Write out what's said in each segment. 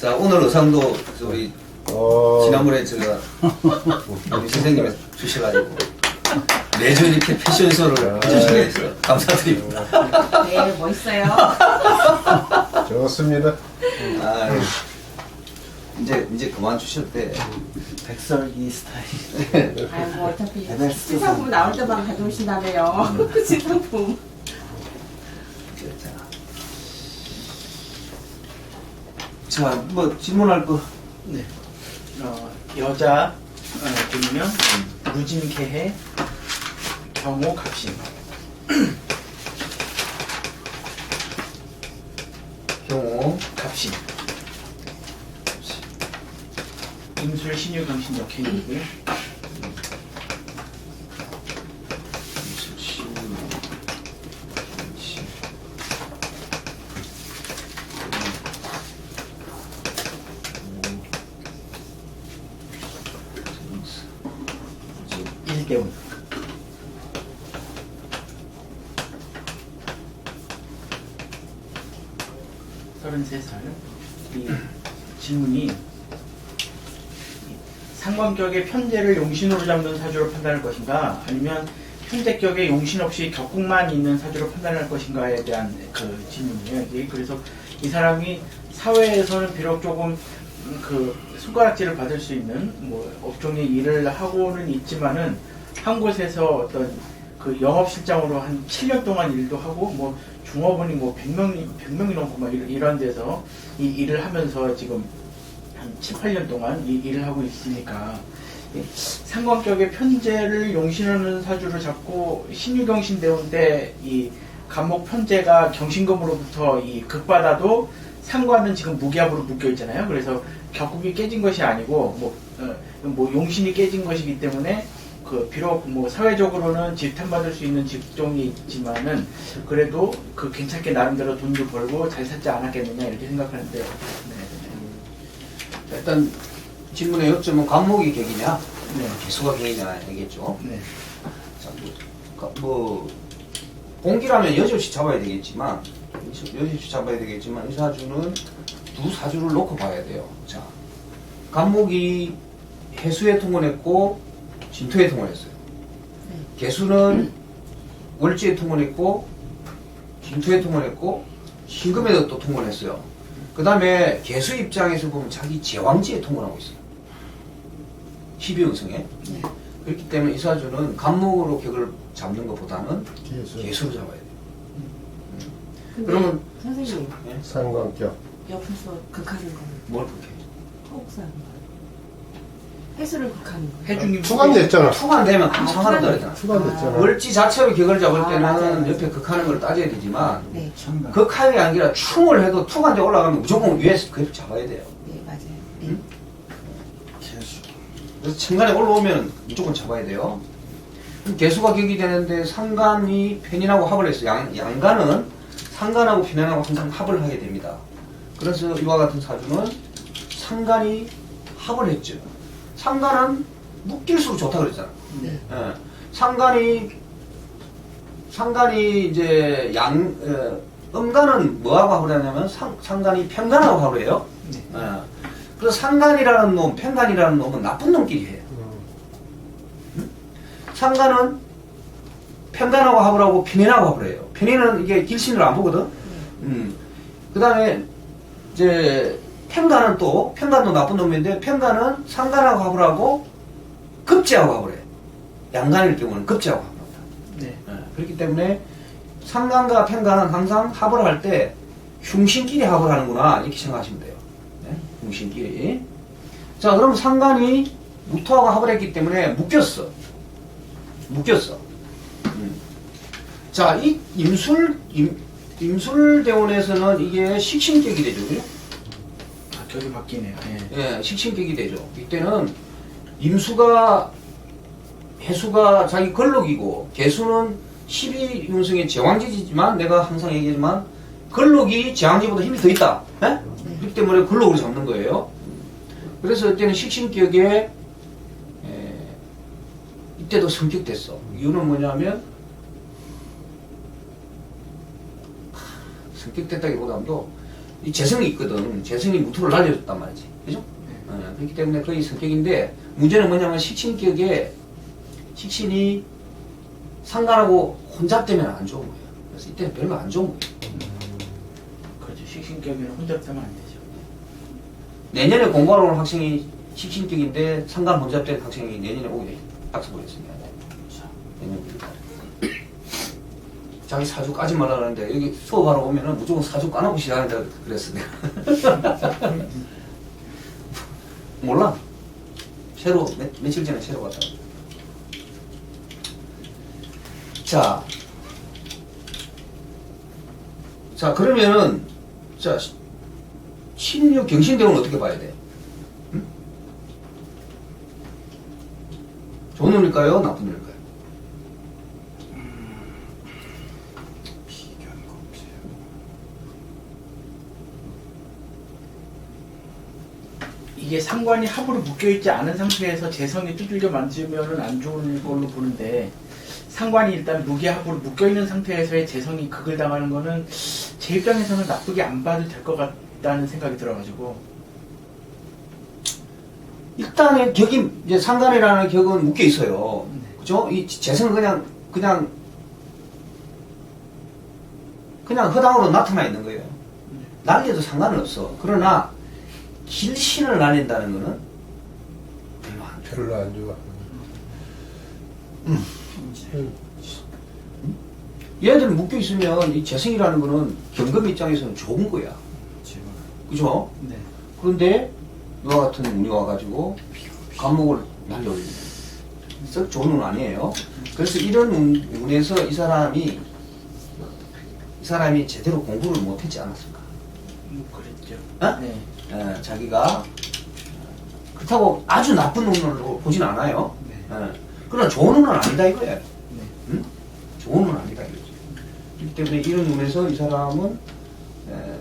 자 오늘 의상도 우리 어. 지난번에 제가 우리 선생님이 주셔가지고 매주 이렇게 패션쇼를 해주시게 해서 감사드립니다. 네 멋있어요. 좋습니다. 아, 이제 이제 그만 주셔도 돼. 백설기 스타일. 아이고 어차피 시상품 나올 때만 가져오신다며요. 시상품. 자, 뭐 질문할 거. 네. 어, 여자 어, 분명 무진개해 경호 갑신. 경호. 갑신. 임술 신유 강신 역행이고요. 33살 이 질문이 상관격의 편제를 용신으로 잡는 사주로 판단할 것인가 아니면 현대격의 용신 없이 격국만 있는 사주로 판단할 것인가에 대한 그 질문이에요. 그래서 이 사람이 사회에서는 비록 조금 음, 그 손가락질을 받을 수 있는 뭐 업종의 일을 하고는 있지만은 한 곳에서 어떤 그 영업실장으로 한 7년 동안 일도 하고 뭐 중업원이 뭐 100명이 100명이 넘고 막 이런- 데서 이 일을 하면서 지금 한 7, 8년 동안 이 일을 하고 있으니까 이 상관격의 편제를 용신하는 사주를 잡고 신유경신 대운 때이 간목 편제가 경신금으로부터 이 극받아도 상관은 지금 무기압으로 묶여 있잖아요. 그래서 격국이 깨진 것이 아니고 뭐, 어, 뭐 용신이 깨진 것이기 때문에 그 비록 뭐 사회적으로는 질탄받을 수 있는 직종이 있지만은 그래도 그 괜찮게 나름대로 돈도 벌고 잘 살지 않았겠느냐 이렇게 생각하는데 네. 자, 일단 질문의 요점은 관목이 격이냐, 네. 개수가 격이냐 얘기겠죠. 네. 자, 뭐, 가- 뭐 공기라면 여지없이 잡아야 되겠지만 여지없이 잡아야 되겠지만 이 사주는 두 사주를 놓고 봐야 돼요. 자, 간목이 해수에 통원했고 진토에 통원했어요. 개수는 월지에 통원했고 진토에 통원했고 신금에도 또 통원했어요. 그 다음에 개수 입장에서 보면 자기 제왕지에 통원하고 있어요. 12운성에. 네. 그렇기 때문에 이 사주는 간목으로 격을 잡는 것보다는. 개수로 잡아야 돼요. 근데 그러면- 선생님 예? 상관격. 옆에서 극하는 거는 뭘 그렇게? 거예요. 해수를 극하는 거예요. 해중님 투관됐잖아. 투간되면 아, 상하다 투간. 그랬잖아. 투관됐잖아. 월지 자체로 격을 잡을 아, 때는 맞아요. 옆에 극하는 걸 따져야 되지만 네, 극하는 아니라 충을 해도 투간대 올라가면 무조건 위에서 그걸 잡아야 돼요. 네 맞아요. 네. 음? 그래서 천간에 올라오면 무조건 잡아야 돼요. 그럼 개수가 격이 되는데 상간이 편인하고 합을 했어요. 양, 양간은 상간하고 편인하고 항상 합을 하게 됩니다. 그래서 이와 같은 사주는 상간이 합을 했죠. 상간은 묶일수록 좋다 그랬잖아. 네. 예. 상간이 상간이 이제 양 어, 음간은 뭐하고 합을 하냐면 상, 상간이 편간하고 합을 해요. 네. 예. 그래서 상간이라는 놈, 편간이라는 놈은 나쁜 놈끼리 해요. 음. 상간은 편간하고 합을 하고 편인하고 합을 해요. 편인은 이게 길신을 안 보거든. 음. 그 다음에 이제 편간은 또 편간도 나쁜 놈인데 편간은 상간하고 합을 하고 급제하고 합을 해요. 양간일 경우는 급제하고 합을 합니다. 네. 예, 그렇기 때문에 상간과 편간은 항상 합을 할 때 흉신끼리 합을 하는구나 이렇게 생각하시면 돼요. 네? 흉신끼리. 자, 그럼 상간이 무토하고 합을 했기 때문에 묶였어. 묶였어. 음. 자, 이 임술 임, 임술대원에서는 이게 식신격이 되죠, 그죠? 아, 격이 바뀌네요. 예. 예, 식신격이 되죠. 이때는 임수가 해수가 자기 걸록이고 개수는 12운성의 제왕지지만 내가 항상 얘기하지만 걸록이 제왕지보다 힘이 더 있다. 예? 그렇기 때문에 걸록으로 잡는 거예요. 그래서 이때는 식신격에 에, 이때도 성격됐어. 이유는 뭐냐면 성격됐다기보다도 이 재성이 있거든. 재성이 무토를 날려줬단 말이지. 그죠? 어, 그렇기 때문에 거의 성격인데 문제는 뭐냐면 식신격에 식신이 상관하고 혼잡되면 안 좋은 거예요. 그래서 이때는 별로 안 좋은 거예요. 그렇죠. 식신격에는 혼잡되면 안 되죠. 내년에 공부하러 올 학생이 식신격인데 상관 혼잡된 학생이 내년에 오게 돼. 학습 보겠습니다. 내년 1월 자기 사주 까지 말라는데 여기 수업하러 오면은 무조건 사주 까놓고 시작한다 그랬어 내가. 몰라. 새로 며, 며칠 전에 새로. 왔어. 자, 자 그러면은 자 신유 경신대원은 어떻게 봐야 돼? 응? 좋은 운일까요? 나쁜 운일까요? 이게 상관이 합으로 묶여있지 않은 상태에서 재성이 두들겨 만지면은 안 좋은 걸로 보는데 상관이 일단 무게합으로 묶여있는 상태에서의 재성이 극을 당하는 거는 제 입장에서는 나쁘게 안 봐도 될 것 같다는 생각이 들어가지고 일단은 격이 이제 상관이라는 격은 묶여 있어요. 그죠? 이 재성은 그냥 그냥 그냥 허당으로 나타나 있는 거예요. 날려도 상관은 없어. 그러나 길신을 날린다는 거는 별로 안 좋아. 별로 안 좋아. 얘네들 묶여 있으면 이 재성이라는 거는 경금 입장에서는 좋은 거야. 그죠? 네. 그런데 이와 같은 운이 와가지고 감목을 날려올리는 썩 좋은 운 아니에요. 그래서 이런 운, 운에서 이 사람이 이 사람이 제대로 공부를 못했지 않았을까? 뭐 그랬죠. 어? 네. 에, 자기가 그렇다고 아주 나쁜 운으로 보진 않아요. 네. 에, 그러나 좋은 운은 아니다 이거예요. 네. 응? 좋은 운은 아니다 이거지. 그렇기 때문에 이런 운에서 이 사람은 에,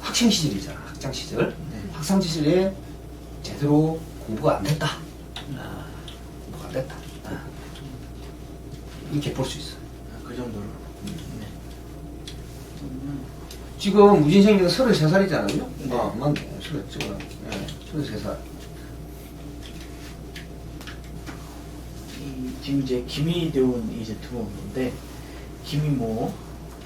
학창 시절이잖아. 학창 시절. 네. 학창 시절에 제대로 공부가 안 됐다. 아, 공부가 안 됐다. 아. 이렇게 볼 수 있어. 아, 그 정도로. 네. 지금 무진생이가 33살이잖아요? 네. 아, 맞네. 33, 네, 33살. 이, 지금 이제 김희대운 이제 들어오는데 김희모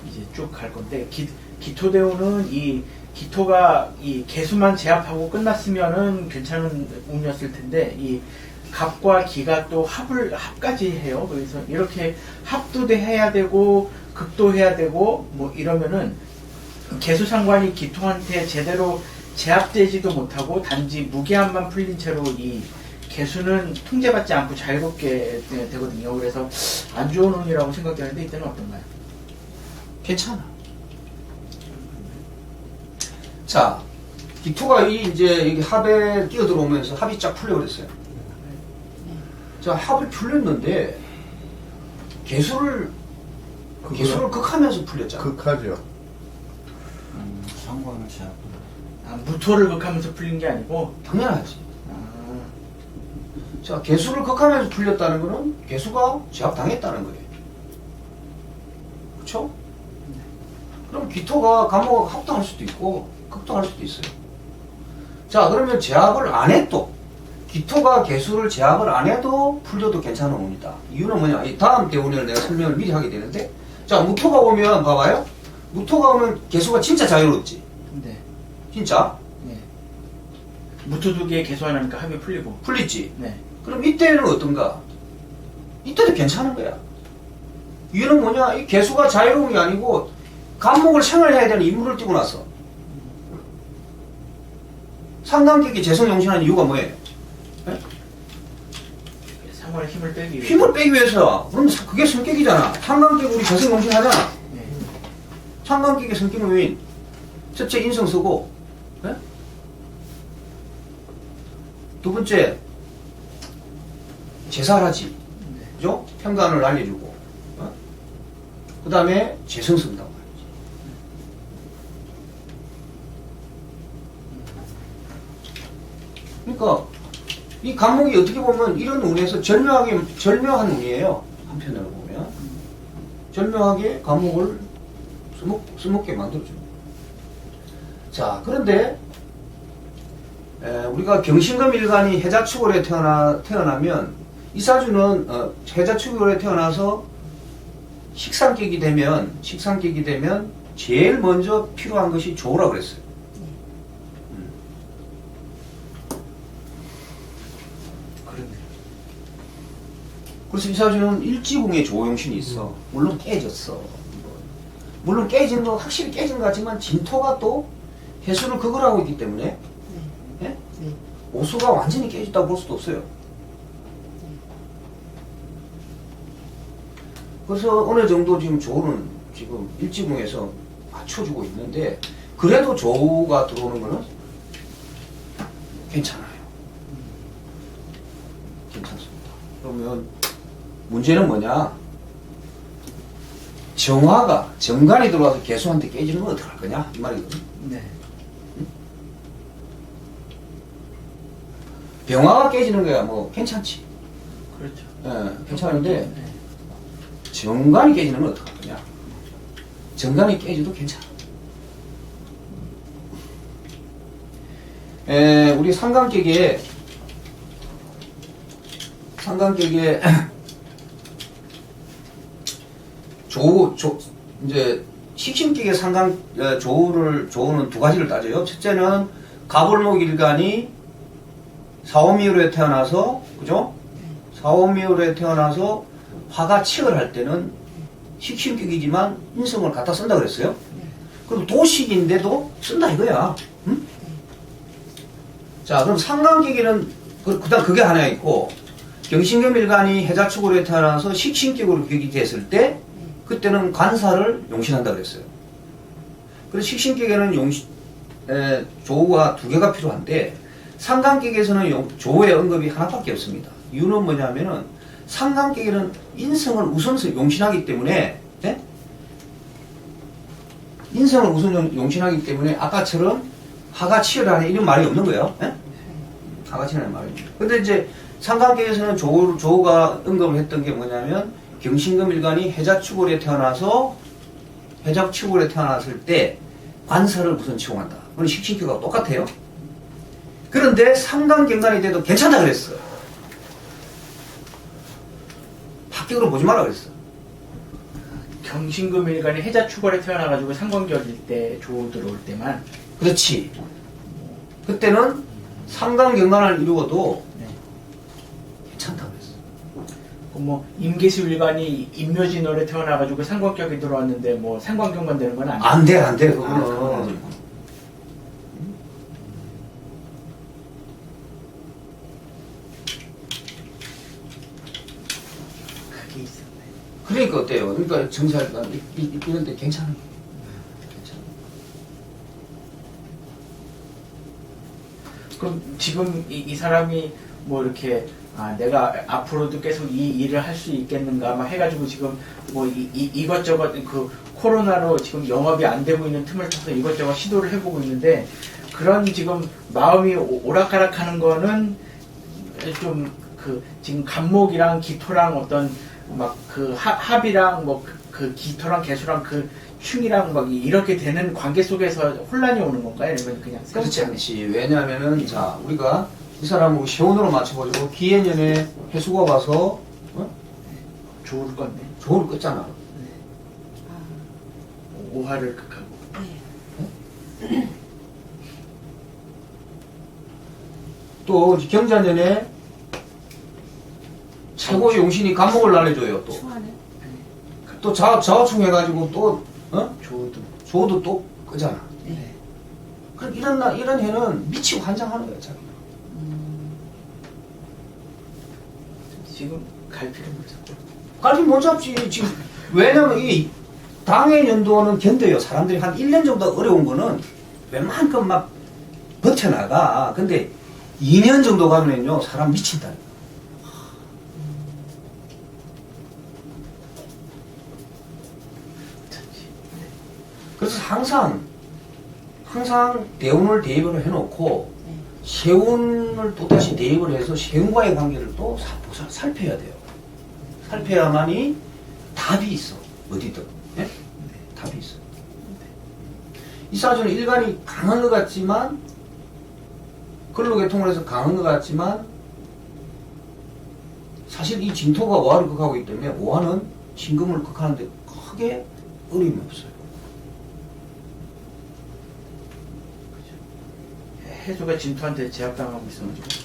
이제 쭉 갈 건데 기, 기토대운은 이 기토가 이 개수만 제압하고 끝났으면은 괜찮은 운이었을 텐데 이 갑과 기가 또 합을 합까지 해요. 그래서 이렇게 합도 돼 해야 되고 극도 해야 되고 뭐 이러면은 개수 상관이 기토한테 제대로 제압되지도 못하고 단지 무게함만 풀린 채로 이 개수는 통제받지 않고 자유롭게 되- 되거든요. 그래서 안 좋은 운이라고 생각되는데 이때는 어떤가요? 괜찮아. 자, 기토가 이 이제 여기 합에 끼어들어오면서 합이 쫙 풀려버렸어요. 자, 합을 풀렸는데 개수를 개수를 극하면서 풀렸잖아. 극하죠. 상관을 제압. 아, 무토를 극하면서 풀린 게 아니고 당연하지. 아, 자, 개수를 극하면서 풀렸다는 거는 개수가 제압당했다는 거예요. 그렇죠? 그럼 기토가 감옥을 합당할 수도 있고 극당할 수도 있어요. 자, 그러면 제압을 안 해도 기토가 개수를 제압을 안 해도 풀려도 괜찮은 운이다. 이유는 뭐냐? 이 다음 대운을 내가 설명을 미리 하게 되는데 자, 무토가 오면 봐봐요. 무토가 오면 개수가 진짜 자유롭지. 네, 진짜 네. 무토 두 개의 개수 하나니까 합이 풀리고 풀리지. 네, 그럼 이때는 어떤가? 이때도 괜찮은 거야. 이유는 뭐냐? 이 개수가 자유로운 게 아니고 감목을 생활해야 되는 임무를 띄고 나서 상관객이 재성용신하는 이유가 뭐예요? 상관의 힘을 빼기 위해 힘을 빼기 위해서. 그럼 사- 그게 성격이잖아. 상관객 우리 재성용신하잖아. 네. 상관객의 성격은 왜? 첫째 인성 쓰고, 예? 두 번째 제사하지. 네. 그죠? 평간을 알려주고, 그 다음에 재성 쓴다고 말이지. 그러니까, 이 감목이 어떻게 보면 이런 운에서 절묘하게, 절묘한 운이에요. 한편으로 보면. 절묘하게 감목을 써먹, 써먹게 만들어줘요. 자, 그런데 에, 우리가 경신금 일간이 해자축월에 태어나, 태어나면 이 사주는 어, 해자축월에 태어나서 식상격이 되면 식상격이 되면 제일 먼저 필요한 것이 조라 그랬어요. 음. 그래서 이 사주는 일지궁에 조용신이 있어. 물론 깨졌어. 물론 깨진 거 확실히 깨진 것 같지만 진토가 또 해수를 극을 하고 있기 때문에 예? 네. 오수가 완전히 깨졌다고 볼 수도 없어요. 그래서 어느 정도 지금 조는 지금 일지궁에서 맞춰주고 있는데 그래도 조가 들어오는 거는 괜찮아요. 괜찮습니다. 그러면 문제는 뭐냐? 정화가 정관이 들어와서 개수한테 깨지는 건 어떡할 거냐 이 말이거든. 네. 병화가 깨지는 거야 뭐 괜찮지. 그렇죠. 예, 괜찮은데 네. 정관이 깨지는 건 어떡할 거냐? 정관이 깨져도 괜찮아. 에, 우리 상관격에 상관격에 조, 조, 이제 식신격의 상관 어, 조를 조는 두 가지를 따져요. 첫째는 가볼목 일간이 사오미울에 태어나서 그죠? 사오미울에 태어나서 화가 칙을 할 때는 식신격이지만 인성을 갖다 쓴다 그랬어요. 그럼 도식인데도 쓴다 이거야. 응? 자, 그럼 상관격에는 그, 그다음 그게 하나 있고 경신겸 일간이 해자축으로 태어나서 식신격으로 격이 됐을 때 그때는 관사를 용신한다 그랬어요. 그래서 식신격에는 용신 에, 조가 두 개가 필요한데 상관격에서는 용- 조의 언급이 하나밖에 없습니다. 이유는 뭐냐면은 상관격에는 인성을 우선 용신하기 때문에 예? 인성을 우선 용- 용신하기 때문에 아까처럼 하가 치열하네 이런 말이 없는 거예요. 예? 하가 치열하는 말이. 근데 이제 상관계에서는 조, 조가 언급을 했던 게 뭐냐면 경신금 일간이 해자축월에 태어나서 해자축월에 태어났을 때 관사를 우선 치용한다. 그건 식신격하고 똑같아요. 그런데 상관경관이 돼도 괜찮다 그랬어. 합격으로 보지 마라 그랬어. 경신금 일간이 해자 추월에 태어나가지고 상관격일 때 조 들어올 때만 그렇지. 그때는 상관경관을 이루어도 네. 뭐 임계수일간이 임묘진월에 태어나가지고 상관격이 들어왔는데 뭐 상관경만 되는 건 아니에요. 안 돼, 안 돼, 아, 그거는. 그게 있었네. 그러니까 어때요? 그러니까 이- 이- 이런데 괜찮은 거예요. 괜찮아. 그럼 지금 이, 이 사람이 뭐 이렇게 아 내가 앞으로도 계속 이 일을 할 수 있겠는가 막 해가지고 지금 뭐 이, 이, 이 것저것 그 코로나로 지금 영업이 안 되고 있는 틈을 타서 이것저것 시도를 해보고 있는데 그런 지금 마음이 오- 오락가락하는 거는 좀 그 지금 간목이랑 기토랑 어떤 막 그 합이랑 뭐그 기토랑 개수랑 그 흉이랑 막 이렇게 되는 관계 속에서 혼란이 오는 건가요? 아니면 그냥 그렇지 않지. 왜냐하면은, 자, 우리가 이 사람을 세운으로 맞춰가지고 기해년에 해수가 와서, 어? 좋을 건데 조를 껐잖아. 오화를 극하고 또 경자년에 최고 용신이 감목을 날려줘요, 또. 추하네. 또 자, 자화충해가지고 또, 어? 조도 조도 또 끄잖아. 네. 그럼 이런, 날, 이런 해는 미치고 환장하는 거야, 자기. 지금 갈 필요 없었고 갈비 못 잡지. 지금, 왜냐면 이 당의 연도는 견뎌요. 사람들이 한 1년 정도 어려운 거는 웬만큼 막 버텨나가. 근데 2년 정도 가면요, 사람 미친다. 그래서 항상, 항상 대운을 대입을 해놓고, 네. 세운을 또다시 대입을 해서 세운과의 관계를 또 사- 살펴야 돼요. 살펴야만이 답이 있어. 어디든. 예? 답이 있어. 이이 사주는 일간이 강한 것 같지만 근로계통을 해서 강한 것 같지만 사실 이 진토가 오화를 극하고 있기 때문에 오화는 신금을 극하는데 크게 어려움이 없어요. 해수가 진토한테 제압당하고 있어가지고